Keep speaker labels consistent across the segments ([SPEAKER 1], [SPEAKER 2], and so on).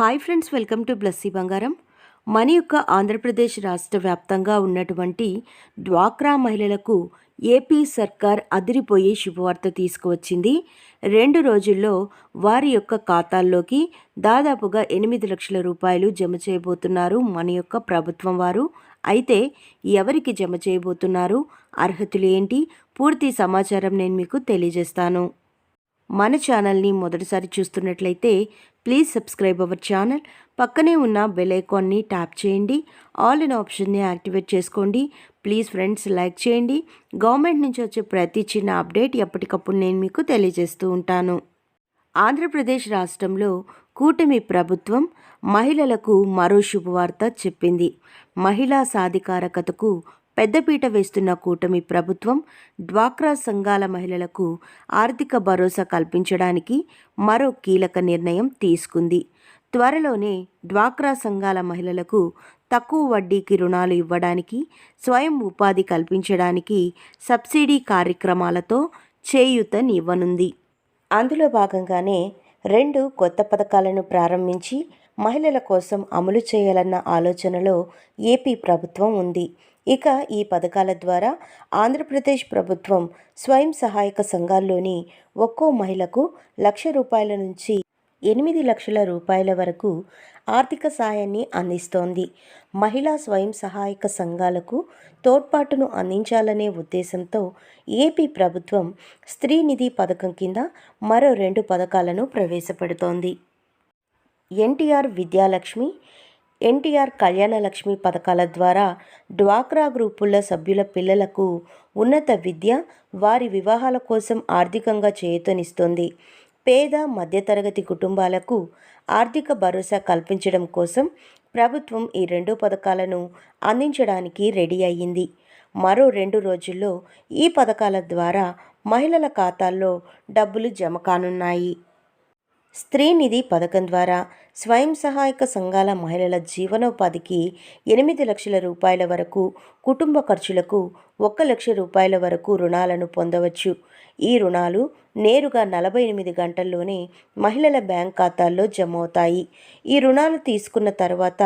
[SPEAKER 1] Hi friends welcome to Blessy Bangaram. మన యొక్క ఆంధ్రప్రదేశ్ రాష్ట్ర వ్యాప్తంగా ఉన్నటువంటి డ్వాక్రా మహిళలకు ఏపీ సర్కార్ అదిరిపోయే శుభవార్త తీసుకువచ్చింది. రెండు రోజుల్లో వారి యొక్క ఖాతాల్లోకి దాదాపుగా ఎనిమిది లక్షల రూపాయలు జమ చేయబోతున్నారు మన యొక్క ప్రభుత్వం వారు. అయితే ఎవరికి జమ చేయబోతున్నారు? అర్హతలు ఏంటి? పూర్తి సమాచారం నేను మీకు తెలియజేస్తాను. మన ఛానల్ని మొదటిసారి చూస్తున్నట్లయితే ప్లీజ్ సబ్స్క్రైబ్ అవర్ ఛానల్ పక్కనే ఉన్న బెల్ ఐకాన్ని ట్యాప్ చేయండి. ఆల్ ఇన్ ఆప్షన్ని యాక్టివేట్ చేసుకోండి. ప్లీజ్ ఫ్రెండ్స్ లైక్ చేయండి. గవర్నమెంట్ నుంచి వచ్చే ప్రతి చిన్న అప్డేట్ ఎప్పటికప్పుడు నేను మీకు తెలియజేస్తూ ఉంటాను. ఆంధ్రప్రదేశ్ రాష్ట్రంలో కూటమి ప్రభుత్వం మహిళలకు మరో శుభవార్త చెప్పింది. మహిళా సాధికారకతకు పెద్దపీట వేస్తున్న కూటమి ప్రభుత్వం డ్వాక్రా సంఘాల మహిళలకు ఆర్థిక భరోసా కల్పించడానికి మరో కీలక నిర్ణయం తీసుకుంది. త్వరలోనే డ్వాక్రా సంఘాల మహిళలకు తక్కువ వడ్డీకి రుణాలు ఇవ్వడానికి స్వయం ఉపాధి కల్పించడానికి సబ్సిడీ కార్యక్రమాలతో చేయూతనివ్వనుంది అందులో భాగంగానే రెండు కొత్త పథకాలను ప్రారంభించి మహిళల కోసం అమలు చేయాలన్న ఆలోచనలో ఏపీ ప్రభుత్వం ఉంది. ఇక ఈ పథకాల ద్వారా ఆంధ్రప్రదేశ్ ప్రభుత్వం స్వయం సహాయక సంఘాల్లోని ఒక్కో మహిళకు లక్ష రూపాయల నుంచి ఎనిమిది లక్షల రూపాయల వరకు ఆర్థిక సాయాన్ని అందిస్తోంది. మహిళా స్వయం సహాయక సంఘాలకు తోడ్పాటును అందించాలనే ఉద్దేశంతో ఏపీ ప్రభుత్వం స్త్రీ నిధి పథకం కింద మరో రెండు పథకాలను ప్రవేశపెడుతోంది. ఎన్టీఆర్ విద్యాలక్ష్మి ఎన్టీఆర్ కళ్యాణలక్ష్మి పథకాల ద్వారా డ్వాక్రా గ్రూపుల సభ్యుల పిల్లలకు ఉన్నత విద్య వారి వివాహాల కోసం ఆర్థికంగా చేయూతనిస్తుంది పేద మధ్యతరగతి కుటుంబాలకు ఆర్థిక భరోసా కల్పించడం కోసం ప్రభుత్వం ఈ రెండు పథకాలను అందించడానికి రెడీ అయ్యింది. మరో రెండు రోజుల్లో ఈ పథకాల ద్వారా మహిళల ఖాతాల్లో డబ్బులు జమ కానున్నాయి. స్త్రీ నిధి పథకం ద్వారా స్వయం సహాయక సంఘాల మహిళల జీవనోపాధికి ఎనిమిది లక్షల రూపాయల వరకు కుటుంబ ఖర్చులకు ఒక్క లక్ష రూపాయల వరకు రుణాలను పొందవచ్చు. ఈ రుణాలు నేరుగా నలభై ఎనిమిది గంటల్లోనే మహిళల బ్యాంక్ ఖాతాల్లో జమ అవుతాయి ఈ రుణాలు తీసుకున్న తర్వాత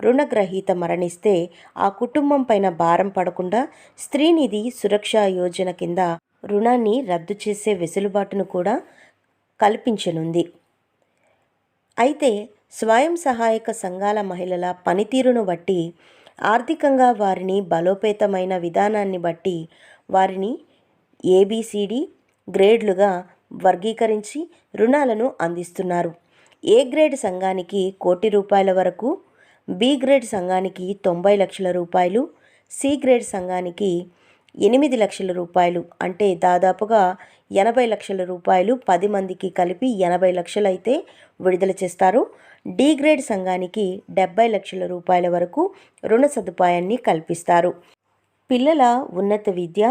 [SPEAKER 1] రుణగ్రహీత మరణిస్తే ఆ కుటుంబం పైన భారం పడకుండా స్త్రీనిధి సురక్ష యోజన కింద రుణాన్ని రద్దు చేసే వెసులుబాటును కూడా కల్పించనుంది. అయితే స్వయం సహాయక సంఘాల మహిళల పనితీరును బట్టి ఆర్థికంగా వారిని బలోపేతమైన విధానాన్ని బట్టి వారిని ఏబిసిడి గ్రేడ్లుగా వర్గీకరించి రుణాలను అందిస్తున్నారు. ఏ గ్రేడ్ సంఘానికి కోటి రూపాయల వరకు బి గ్రేడ్ సంఘానికి తొంభై లక్షల రూపాయలు సి గ్రేడ్ సంఘానికి ఎనిమిది లక్షల రూపాయలు అంటే దాదాపుగా ఎనభై లక్షల రూపాయలు పది మందికి కలిపి ఎనభై లక్షలు అయితే విడుదల చేస్తారు. డి గ్రేడ్ సంఘానికి డెబ్బై లక్షల రూపాయల వరకు రుణ సదుపాయాన్ని కల్పిస్తారు. పిల్లల ఉన్నత విద్య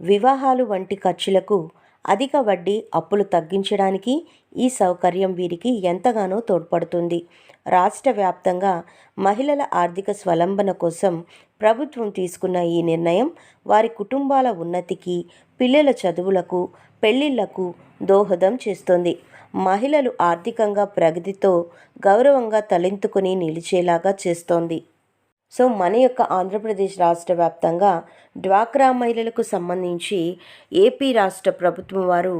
[SPEAKER 1] వివాహాలు వంటి ఖర్చులకు అధిక వడ్డీ అప్పులు తగ్గించడానికి ఈ సౌకర్యం వీరికి ఎంతగానో తోడ్పడుతుంది. రాష్ట్ర వ్యాప్తంగా మహిళల ఆర్థిక స్వలంబన కోసం ప్రభుత్వం తీసుకున్న ఈ నిర్ణయం వారి కుటుంబాల ఉన్నతికి పిల్లల చదువులకు పెళ్ళిళ్ళకు దోహదం చేస్తోంది. మహిళలు ఆర్థికంగా ప్రగతితో గౌరవంగా తలెంతుకుని నిలిచేలాగా చేస్తోంది. సో మన యొక్క ఆంధ్రప్రదేశ్ రాష్ట్ర వ్యాప్తంగా డ్వాక్రా మహిళలకు సంబంధించి ఏపీ రాష్ట్ర ప్రభుత్వం వారు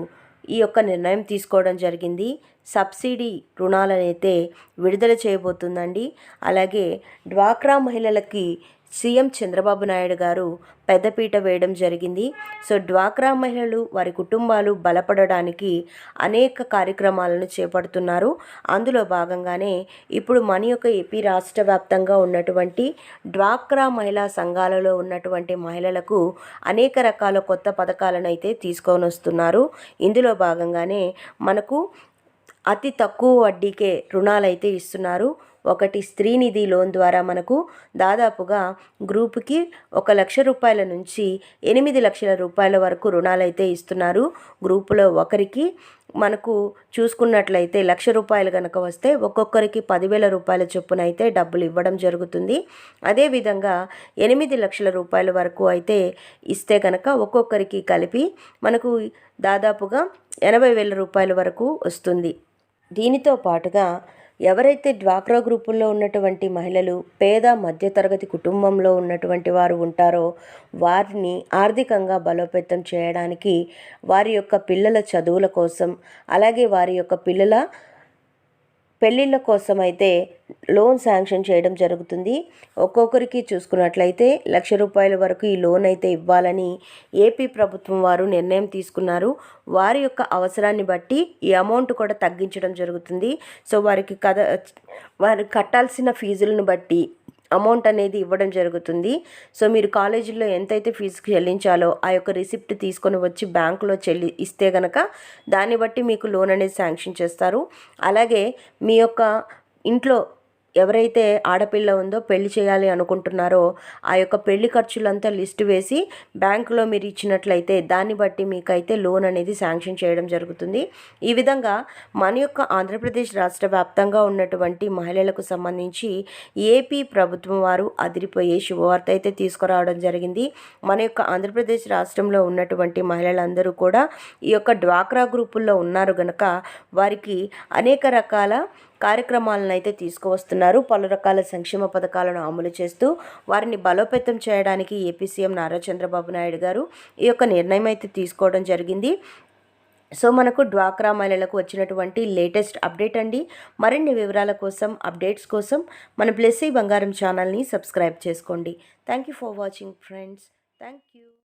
[SPEAKER 1] ఈ యొక్క నిర్ణయం తీసుకోవడం జరిగింది. సబ్సిడీ రుణాలనైతే విడుదల చేయబోతుందండి. అలాగే డ్వాక్రా మహిళలకి సీఎం చంద్రబాబు నాయుడు గారు పెద్దపీట వేయడం జరిగింది. సో డ్వాక్రా మహిళలు వారి కుటుంబాలు బలపడడానికి అనేక కార్యక్రమాలను చేపడుతున్నారు. అందులో భాగంగానే ఇప్పుడు మన యొక్క ఏపీ రాష్ట్ర వ్యాప్తంగా ఉన్నటువంటి డ్వాక్రా మహిళా సంఘాలలో ఉన్నటువంటి మహిళలకు అనేక రకాల కొత్త పథకాలను అయితే తీసుకొని వస్తున్నారు. ఇందులో భాగంగానే మనకు అతి తక్కువ వడ్డీకే రుణాలు అయితే ఇస్తున్నారు. ఒకటి స్త్రీనిధి లోన్ ద్వారా మనకు దాదాపుగా గ్రూపుకి ఒక లక్ష రూపాయల నుంచి ఎనిమిది లక్షల రూపాయల వరకు రుణాలు అయితే ఇస్తున్నారు. గ్రూపులో ఒకరికి మనకు చూసుకున్నట్లయితే లక్ష రూపాయలు కనుక వస్తే ఒక్కొక్కరికి పదివేల రూపాయల చొప్పున అయితే డబ్బులు ఇవ్వడం జరుగుతుంది. అదేవిధంగా ఎనిమిది లక్షల రూపాయల వరకు అయితే ఇస్తే కనుక ఒక్కొక్కరికి కలిపి మనకు దాదాపుగా ఎనభై వేల రూపాయల వరకు వస్తుంది. దీనితో పాటుగా ఎవరైతే డ్వాక్రా గ్రూపుల్లో ఉన్నటువంటి మహిళలు పేద మధ్యతరగతి కుటుంబంలో ఉన్నటువంటి వారు ఉంటారో వారిని ఆర్థికంగా బలోపేతం చేయడానికి వారి యొక్క పిల్లల చదువుల కోసం అలాగే వారి యొక్క పిల్లల పెళ్ళిళ్ళ కోసం అయితే లోన్ శాంక్షన్ చేయడం జరుగుతుంది. ఒక్కొక్కరికి చూసుకున్నట్లయితే లక్ష రూపాయల వరకు ఈ లోన్ అయితే ఇవ్వాలని ఏపీ ప్రభుత్వం వారు నిర్ణయం తీసుకున్నారు. వారి యొక్క అవసరాన్ని బట్టి ఈ అమౌంట్ కూడా తగ్గించడం జరుగుతుంది. సో వారికి కథ వారు కట్టాల్సిన ఫీజులను బట్టి అమౌంట్ అనేది ఇవ్వడం జరుగుతుంది. సో మీరు కాలేజీలో ఎంతైతే ఫీజు చెల్లించాలో ఆ యొక్క రిసిప్ట్ తీసుకొని వచ్చి బ్యాంకులో చెల్లి ఇస్తే గనక దాన్ని బట్టి మీకు లోన్ అనేది శాంక్షన్ చేస్తారు. అలాగే మీ యొక్క ఇంట్లో ఎవరైతే ఆడపిల్ల ఉందో పెళ్ళి చేయాలి అనుకుంటున్నారో ఆ యొక్క పెళ్ళి ఖర్చులంతా లిస్ట్ వేసి బ్యాంకులో మీరు ఇచ్చినట్లయితే దాన్ని బట్టి మీకైతే లోన్ అనేది శాంక్షన్ చేయడం జరుగుతుంది. ఈ విధంగా మన యొక్క ఆంధ్రప్రదేశ్ రాష్ట్ర వ్యాప్తంగా ఉన్నటువంటి మహిళలకు సంబంధించి ఏపీ ప్రభుత్వం వారు అదిరిపోయే శుభవార్త అయితే తీసుకురావడం జరిగింది. మన యొక్క ఆంధ్రప్రదేశ్ రాష్ట్రంలో ఉన్నటువంటి మహిళలందరూ కూడా ఈ యొక్క డ్వాక్రా గ్రూపుల్లో ఉన్నారు గనక వారికి అనేక రకాల కార్యక్రమాలను అయితే తీసుకువస్తున్నారు. పలు రకాల సంక్షేమ పథకాలను అమలు చేస్తూ వారిని బలోపేతం చేయడానికి ఏపీ సీఎం నారా చంద్రబాబు నాయుడు గారు ఈ యొక్క నిర్ణయం అయితే తీసుకోవడం జరిగింది. సో మనకు డ్వాక్రా మహిళలకు వచ్చినటువంటి లేటెస్ట్ అప్డేట్ అండి. మరిన్ని వివరాల కోసం అప్డేట్స్ కోసం మన ప్లెస్సీ బంగారం ఛానల్ని సబ్స్క్రైబ్ చేసుకోండి. Thank you for watching friends. Thank you